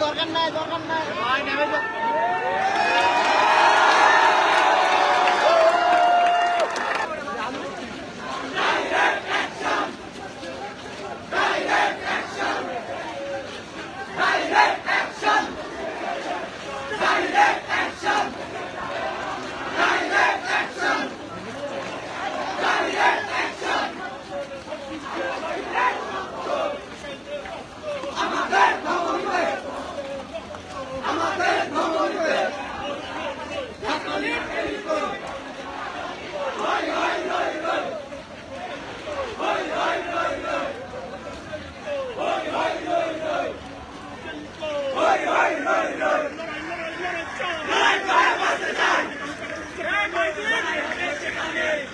দরকার নাই দরকার নাই। Hey!